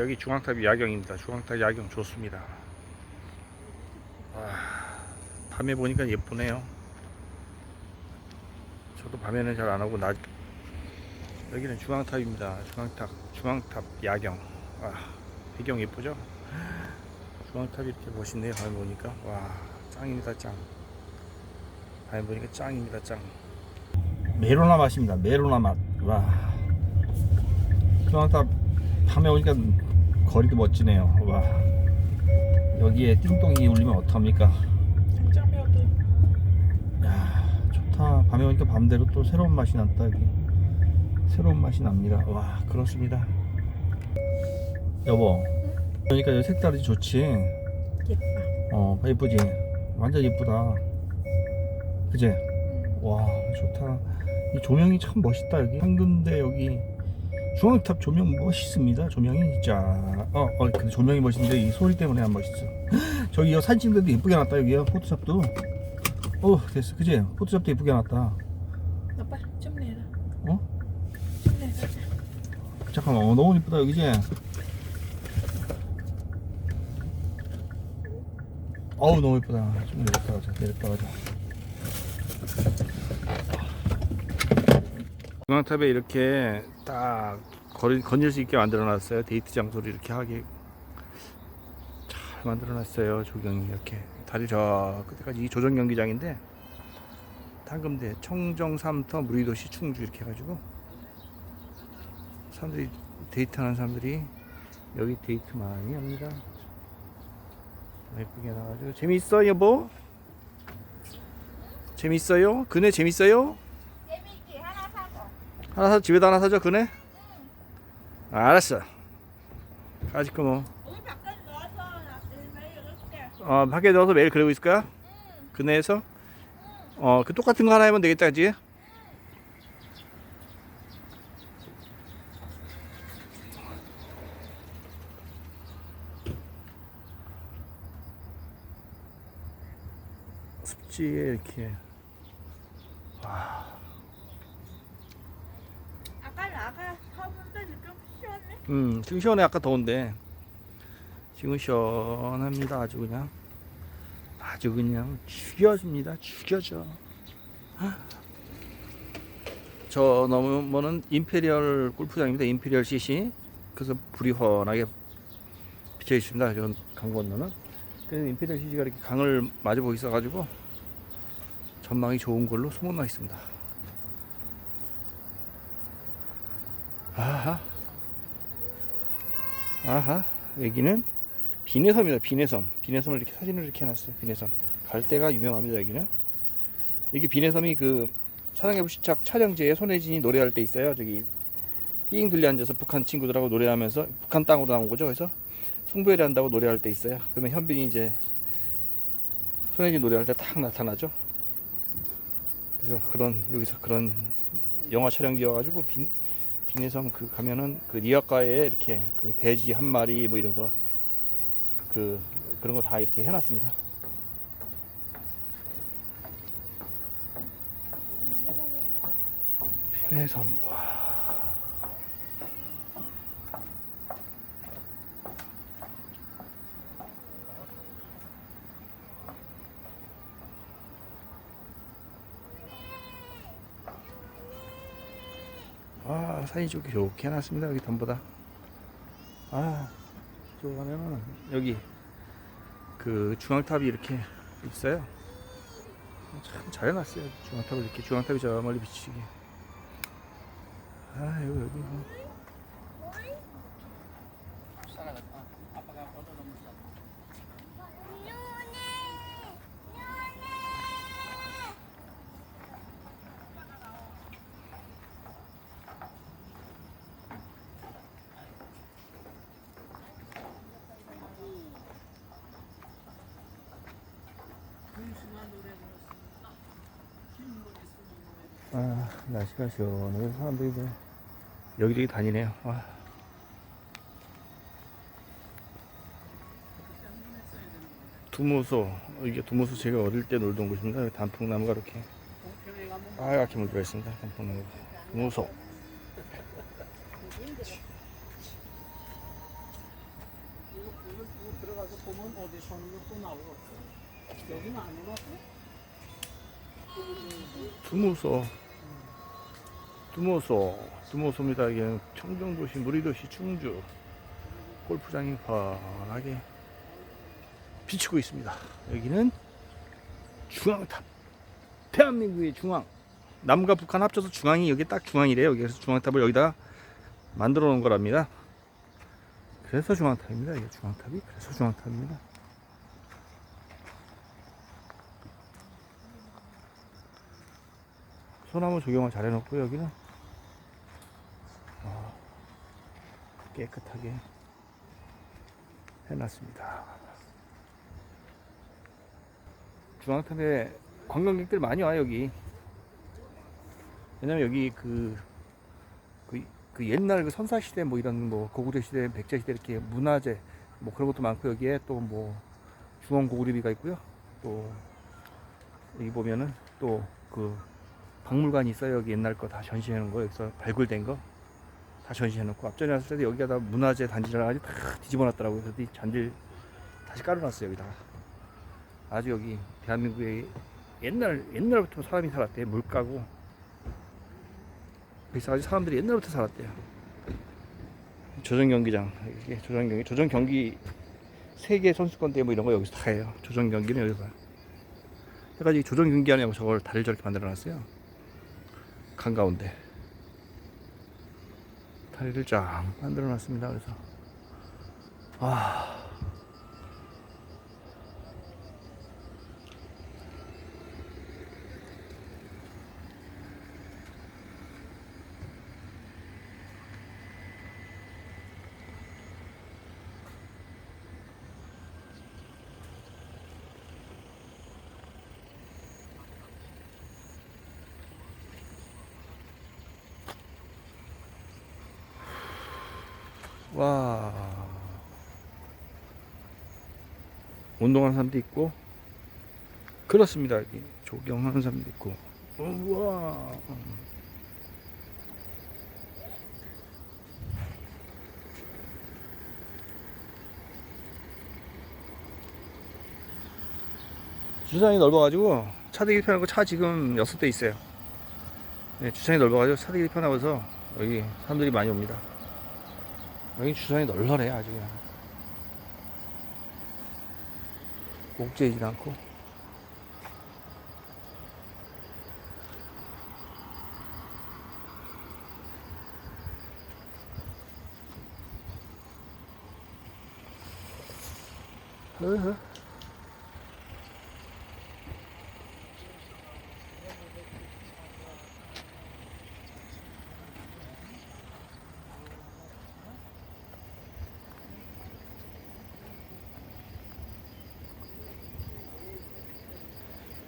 여기 중앙탑 야경입니다. 중앙탑 야경 좋습니다. 와, 밤에 보니까 예쁘네요. 저도 밤에는 잘안 오고 낮 여기는 중앙탑입니다. 중앙탑 중앙탑 야경. 와, 배경 예쁘죠? 중앙탑이 이렇게 멋있네요. 밤에 보니까 와 짱입니다 짱. 밤에 보니까 짱입니다 짱. 메로나 맛입니다. 메로나 맛. 와. 중앙탑 밤에 오니까 거리도 멋지네요. 와. 여기에 띵동이 울리면 어떡합니까? 야, 좋다. 밤에 오니까 밤대로 또 새로운 맛이 난다, 여기. 새로운 맛이 납니다. 와, 그렇습니다. 여보. 그러니까 여기 색깔이 좋지? 어, 예쁘지? 완전 예쁘다. 그제? 와, 좋다. 이 조명이 참 멋있다, 여기. 황금대 여기. 중앙탑 조명 멋있습니다. 조명이 진짜. 어, 어, 근데 조명이 멋있는데 이 소리 때문에 안 멋있어. 저기 요 사진 찍는데도 예쁘게 놨다, 여기요. 포토샵도. 어, 됐어. 그지? 포토샵도 예쁘게 놨다. 아빠 좀 내라. 어? 좀 내라. 잠깐만, 어, 너무 예쁘다, 여기지? 어우, 너무 예쁘다. 좀 내렸다 가자, 내렸다 가자. 중앙탑에 이렇게 딱 거리, 건질 수 있게 만들어 놨어요. 데이트 장소를 이렇게 하게 잘 만들어 놨어요. 조경이 이렇게. 다리 저 끝에까지 이 조정 경기장인데 당금대 청정 삼터 무리도시 충주 이렇게 해가지고 사람들이 데이트하는 사람들이 여기 데이트 많이 합니다. 예쁘게 나가지고 재밌어 여보? 재밌어요? 그네 재밌어요? 하나 사 집에다 하나 사줘 그네? 아, 알았어. 가지고 뭐. 어, 밖에 넣어서 매일 그리고 있을 거야? 그네에서? 어, 그 똑같은 거 하나 하면 되겠다, 그지? 습지에 이렇게 아까 나가 서는데 좀 시원해. 음, 지금 시원해. 아까 더운데. 지금 시원합니다. 아주 그냥. 아주 그냥 죽여줍니다. 죽여줘. 저 넘으면은 임페리얼 골프장입니다. 임페리얼 CC. 그래서 불이 훤하게 비쳐 있습니다. 저강 건너는. 그래서 임페리얼 CC가 이렇게 강을 마주보고 있어가지고 전망이 좋은 걸로 소문나 있습니다. 아하. 아하 여기는 비내섬이다 비내섬. 비내섬을 이렇게 사진을 이렇게 해놨어요 비내섬. 갈대가 유명합니다 여기는. 여기 비내섬이 그 사랑의 불시착 촬영지에 손혜진이 노래할 때 있어요. 저기 삥 둘리 앉아서 북한 친구들하고 노래하면서 북한 땅으로 나온 거죠 그래서? 송별회 한다고 노래할 때 있어요. 그러면 현빈이 이제 손혜진 노래할 때 딱 나타나죠. 그래서 그런 여기서 그런 영화 촬영지여가지고 빈, 비내섬 그 가면은 그 니아가에 이렇게 그 돼지 한 마리 뭐 이런 거 그 그런 거 다 이렇게 해놨습니다. 비내섬 와. 아 사진 좋게 해놨습니다 여기 전보다. 아 저기 가면은 여기 그 중앙탑이 이렇게 있어요. 참 잘해놨어요 중앙탑을 이렇게. 중앙탑이 저 멀리 비치게. 아 여기 여기 아 날씨가 시원해서 사람들이 뭐 여기저기 다니네요. 아. 두무소 이게 두무소 제가 어릴 때 놀던 곳입니다. 단풍나무가 이렇게. 빨갛게 물들어 있습니다. 단풍나무. 두무소? 두모소 두모소 두모소입니다. 이게 청정도시 무리도시 충주. 골프장이 환하게 비치고 있습니다. 여기는 중앙탑. 대한민국의 중앙. 남과 북한 합쳐서 중앙이 여기 딱 중앙이래요. 여기서 중앙탑을 여기다 만들어 놓은 거랍니다. 그래서 중앙탑입니다. 이게 중앙탑이 그래서 중앙탑입니다. 소나무 조경을 잘 해놓고 여기는 어, 깨끗하게 해놨습니다. 중앙탑에 관광객들 많이 와요 여기. 왜냐면 여기 그, 그, 그 옛날 그 선사 시대 뭐 이런 뭐 고구려 시대, 백제 시대 이렇게 문화재 뭐 그런 것도 많고 여기에 또 뭐 중원 고구려비가 있고요. 또 여기 보면은 또 그 박물관이 있어요. 여기 옛날 거 다 전시해 놓은 거 여기서 발굴된 거 다 전시해 놓고 앞전에 왔을 때도 여기가 다 문화재 단지라 가지고 다 뒤집어 놨더라고요. 그래서 이 잔디를 다시 깔아 놨어요. 여기다가 아주 여기 대한민국의 옛날 옛날부터 사람이 살았대요. 물 까고 그래서 아주 사람들이 옛날부터 살았대요. 조정 경기장 이게 조정 경기 조정 경기 세계 선수권 대회 뭐 이런 거 여기서 다 해요. 조정 경기는 여기서 해가지고 조정 경기 하냐고 저걸 다리를 저렇게 만들어 놨어요. 강 가운데 다리를 쫙 만들어 놨습니다. 그래서 아 와. 운동하는 사람도 있고, 그렇습니다. 조경하는 사람도 있고. 우와. 주차장이 넓어가지고 차 대기 편하고 차 지금 6대 있어요. 네, 주차장이 넓어가지고 차 대기 편하고서 여기 사람들이 많이 옵니다. 여기 주차장이 널널해 아주 그냥 옥죄이질 않고 어허.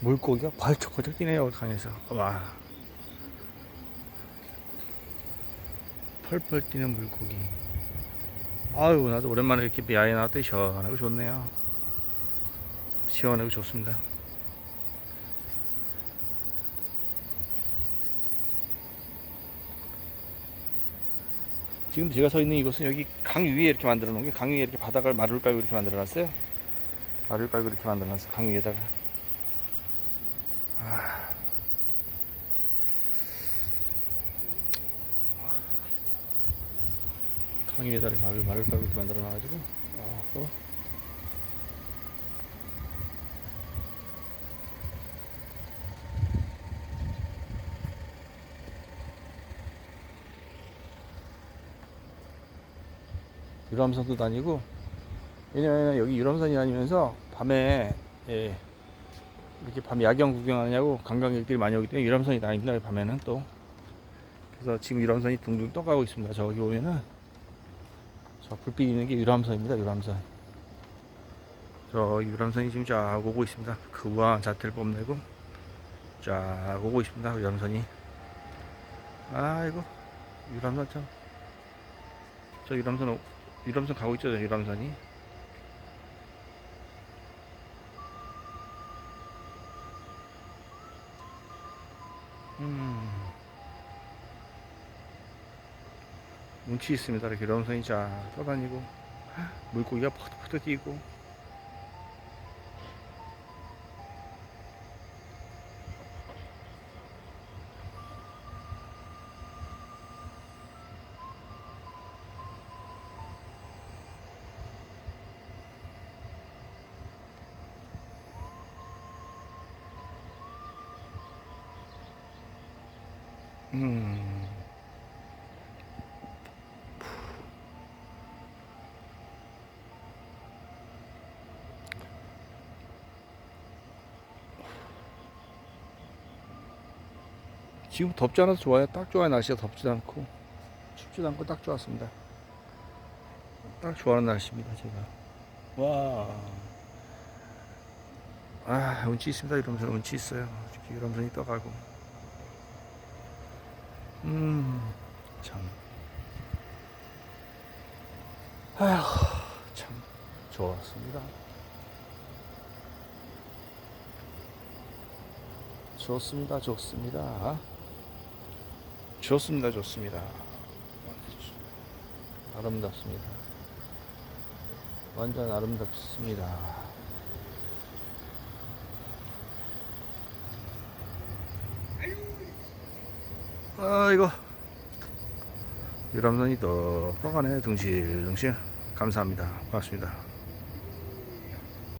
물고기가 발쩍발쩍 뛰네요 강에서. 와. 펄펄 뛰는 물고기. 아유 나도 오랜만에 이렇게 야외 나왔더니 시원하고 좋네요. 시원하고 좋습니다. 지금 제가 서 있는 이곳은 여기 강 위에 이렇게 만들어 놓은 게 강 위에 이렇게 바닥을 마루를 깔고 이렇게 만들어 놨어요. 마루를 깔고 이렇게 만들어 놨어요. 강 위에다가 강 위에다가 마루, 마루를 깔고 이렇게 만들어 놔가지고 어, 또. 유람선도 다니고 왜냐면 여기 유람선이 다니면서 밤에 예, 이렇게 밤 야경 구경하느냐고 관광객들이 많이 오기 때문에 유람선이 다닙니다 밤에는 또. 그래서 지금 유람선이 둥둥 떠가고 있습니다. 저기 보면은. 저 불빛 있는 게 유람선입니다 유람선. 저 유람선이 지금 쫙 오고 있습니다. 그 우아한 자태를 뽐내고 쫙 오고 있습니다 유람선이. 아이고 유람선 참저 유람선 오- 유람선 가고 있죠 저 유람선이 운치 있습니다. 이렇게 유람선이 쫙 떠다니고. 물고기가 푸득푸득 뛰고 음. 지금 덥지 않아서 좋아요. 딱 좋아요. 날씨가 덥지도 않고 춥지도 않고 딱 좋았습니다. 딱 좋아하는 날씨입니다. 제가. 와. 아 운치 있습니다. 이러면서 운치 있어요. 이렇게 유람선이 떠가고. 음, 참. 아휴, 참 좋았습니다. 좋습니다, 좋습니다. 좋습니다, 좋습니다. 아름답습니다. 완전 아름답습니다. 아, 이거. 유람선이 또 떠가네, 둥실둥실. 감사합니다. 고맙습니다.